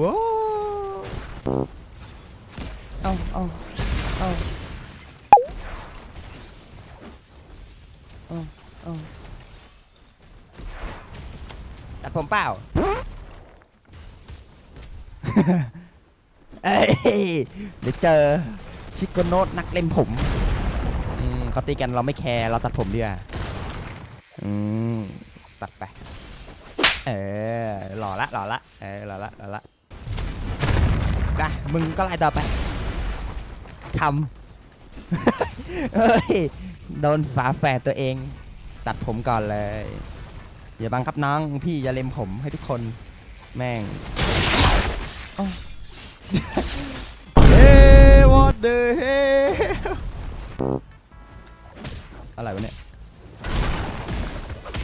ว้าวเอาเอาเอาเอาเอาตัดผมเปล่า เอ้ยเดี๋ยวเจอชิโกโนตนักเล่นผมอืมเขาตีกันเราไม่แคร์เราตัดผมดีกว่าอืมตัดไป เออหล่อละหล่อละเออหล่อละหล่อละ นะมึงก็ไล่ต่อไปทำเฮ้ยโดนฝาแฝดตัวเอง ตัดผมก่อนเลย อย่าบังคับน้องพี่อย่าเล็มผมให้ทุกคน แม่งเฮ้ what the hell อะไรวะเนี่ย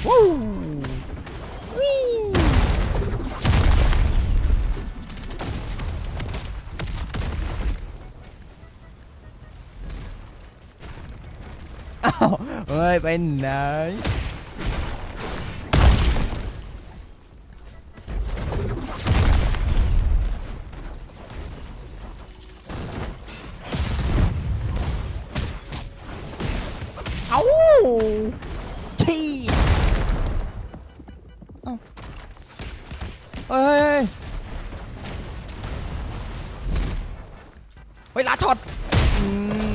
วู้ ยไปไหนเอ้าทีเอ้าเฮ้ยเฮ้ยลาช็อตอื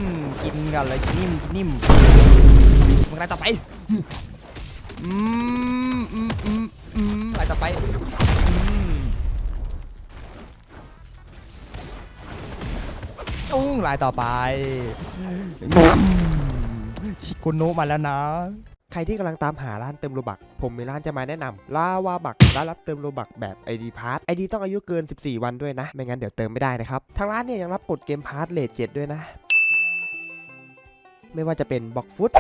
มกินกันเลยกินนิ่มกินนิ่ม มึงอะไรต่อไปอืมอืมอืมอืมอะไรต่อไปอุ้งลายต่อไปอืมชิโกโนะมาแล้วนะ ใครที่กำลังตามหาร้านเติมโลบัก ผมมีร้านจะมาแนะนำลาวาบักร้านรับเติมโลบักแบบ ID p a s s ID ต้องอายุเกิน 14 วันด้วยนะ ไม่งั้นเดี๋ยวเติมไม่ได้นะครับ ทางร้านเนี่ยยังรับกดเกมพาร์ทเลทเจ็ดด้วยนะ ไม่ว่าจะเป็นบ็อกฟุต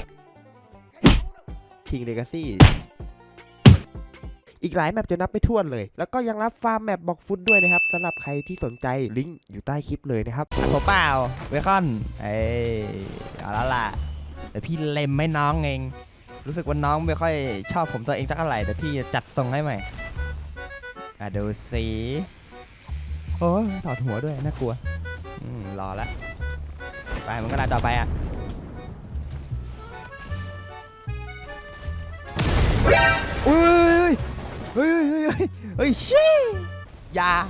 คิงเลกาซีอีกหลายแมปจะนับไม่ถ้วนเลย แล้วก็ยังรับฟาร์มแมปบ็อกฟุตด้วยนะครับสำหรับใครที่สนใจลิงก์อยู่ใต้คลิปเลยนะครับผมเปล่าเบคอนเอ้ยเอาละล่ะแต่พี่เล็มไม่น้องเอง รู้สึกว่าน้องไม่ค่อยชอบผมตัวเองสักเท่าไหร่แต่พี่จะจัดทรงให้ใหม่อะดูสิโอ้ยถอดหัวด้วยน่ากลัวอืมรอละไปมันก็ได้ต่อไปอะ อุ้ยเฮ้ยเฮ้ยเฮ้ยเฮ้ยเฮ้ยชี้อยาโ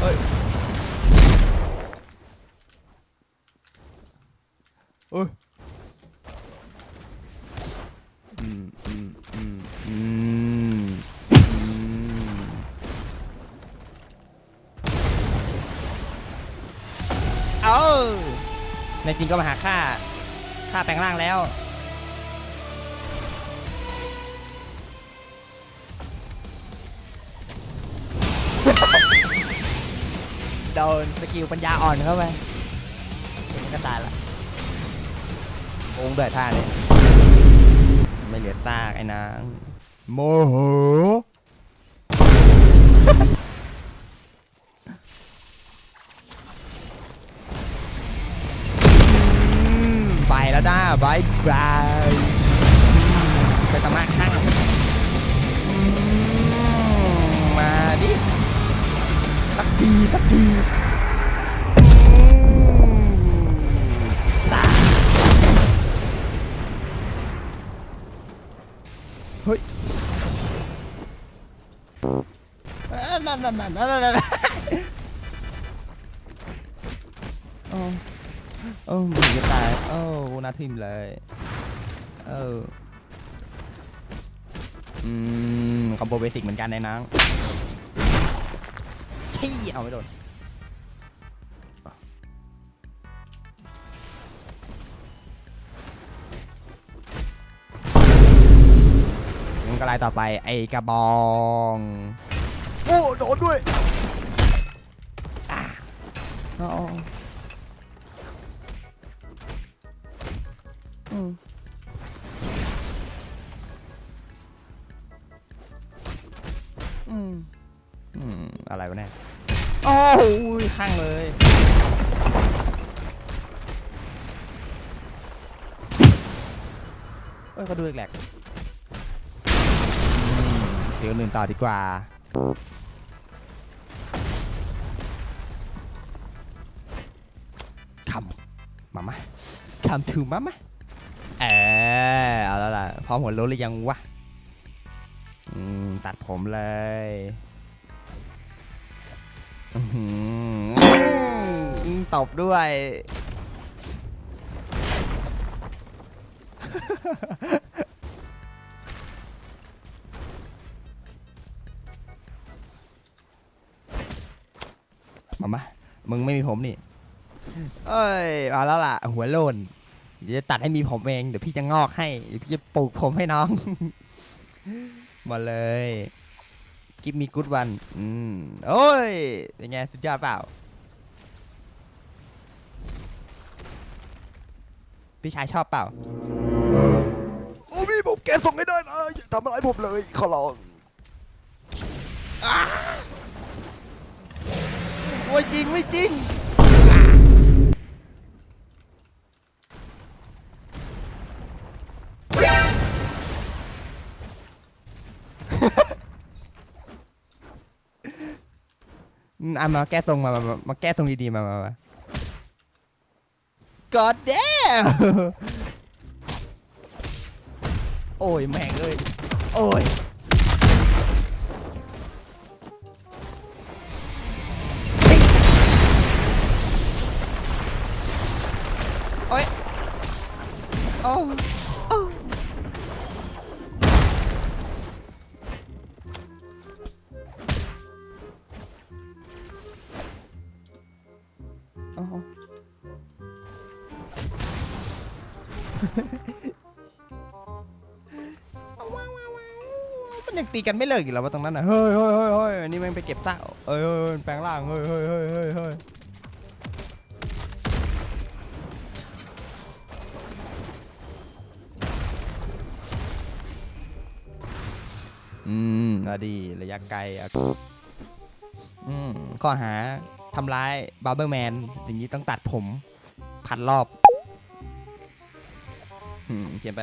เฮ้ยเอ้ยอืมอืมอืมอืมอืมเอาในจริงก็มาหาค่าค่าแปลงร่างแล้ว โดนสกิลปัญญาอ่อนเข้าไปเดี๋ยวมันก็ตายละโงเดือดท่าเลยไม่เหลือซากไอ้นางโมโหอืมไปแล้วด้าบายบาย ดีสักทีเฮ้ยนั่นนั่นนั่นนั่นนั่นโอ้โอ้มึงจะตายโอ้หนาทิมเลยเอออืมคอมโบเบสิกเหมือนกันในนัง ที่เอาไม่โดนมันก็ลายต่อไปไอกระบอง โอ้โดนด้วยอะเอาอืมอืมอืม อะไรวะเนี่ยโอ้โหข้างเลยเอ้ยก็ดูอีกแหลกเดี๋ยวหนึ่งต่อดีกว่าคำมามาคำถูมามาเออเอาแล้วล่ะพร้อมหัวโล้นหรือยังวะอืมตัดผมเลย อื้อหืออืมตบด้วย มามามึงไม่มีผมนี่ เอ้ยเอาแล้วล่ะ หัวโลนเดี๋ยวจะตัดให้มีผมเอง เดี๋ยวพี่จะงอกให้ เดี๋ยวพี่จะปลูกผมให้น้อง มาเลย กิฟมีกูดวันอืมโอ้ย เป็นไง สุดยอดเปล่า พี่ชายชอบเปล่า โอ้พี่ผมแกส่งให้ได้นะอย่าทำอะไรผมเลย ขอร้องอ้าโอ้ยจริงไม่จริง อืมอะมาแก้ทรงมามามามาแก้ทรงดีๆมามามา God damn โอ้ยแม่งเอ้ย โอ้ย โอ้มันยังตีกันไม่เลิกอีกแล้วว่าตรงนั้นน่ะ เฮ้ยเฮ้ยเฮ้ยเฮ้ยอันนี้แม่งไปเก็บซากเอ้ยเฮ้ยเฮ้ยแปลงร่าง เฮ้ยเฮ้ยเฮ้ยเฮ้ยเฮ้ยอืมอะดี ระยะไกลอะอืมข้อหา ทำร้ายบาร์เบอร์แมนอย่างนี้ต้องตัดผมพันรอบอืมเขียนไป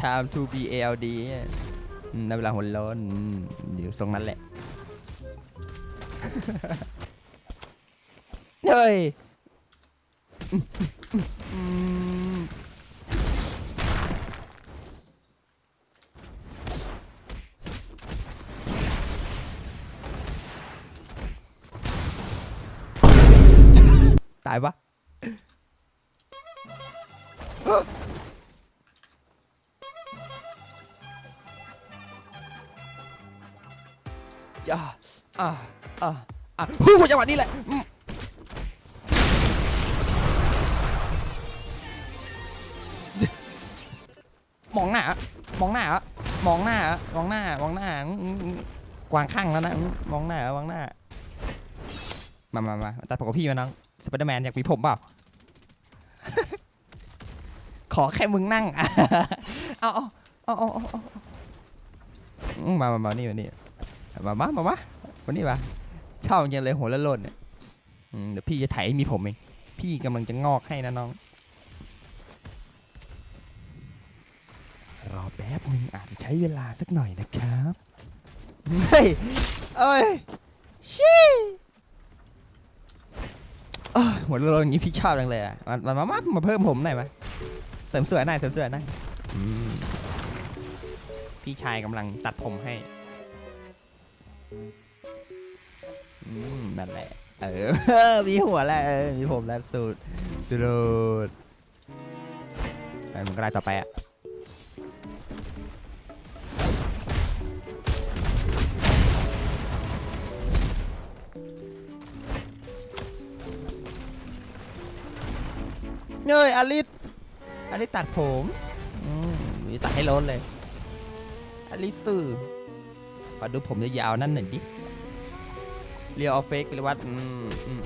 time to be ALD อืมในเวลาหัวโล้นอืมอยู่ตรงนั้นแหละ เฮ้ยอืมตายปะอ่าอ่าอ่าอ่าฮู้จังหวะนี้แหละมองหน้ามองหน้ามองหน้ามองหน้ามองหน้ากวางข้างแล้วนะมมองหน้ามองหน้า มามามาตัดผมกับพี่มาน้อง สไปเดอร์แมนอยากมีผมเปล่า ขอแค่มึงนั่ง เอาเอาเอาเอาเอาเอามามามานี่มานี่มามามามาวันนี้มาชอบยังเลยหัวละโลนเนี่ยเดี๋ยวพี่จะไถมีผมเอง พี่กำลังจะงอกให้นะน้อง รอแป๊บหนึ่งอาจจะใช้เวลาสักหน่อยนะครับ เฮ้ย เอ้ยชี้ เอ้ยหัวละโลนอย่างนี้พี่ชอบจังเลยอะมามามามาเพิ่มผมหน่อยไหมเสริมสวยหน่อยเสริมสวยหน่อยอืมพี่ชายกำลังตัดผมให้อืมนั่นแหละ เออ มีหัวแล้วเออมีผมแล้วสุดสุดไอ้มันก็ได้ต่อไปอะ เนยอลิสอลิสตัดผมอืมตัดให้ล้นเลยอลิสสื่อขอดูผมยาวๆนั่นหน่อยดิเรียวเอาเฟกไปเลยวัดอืมอืม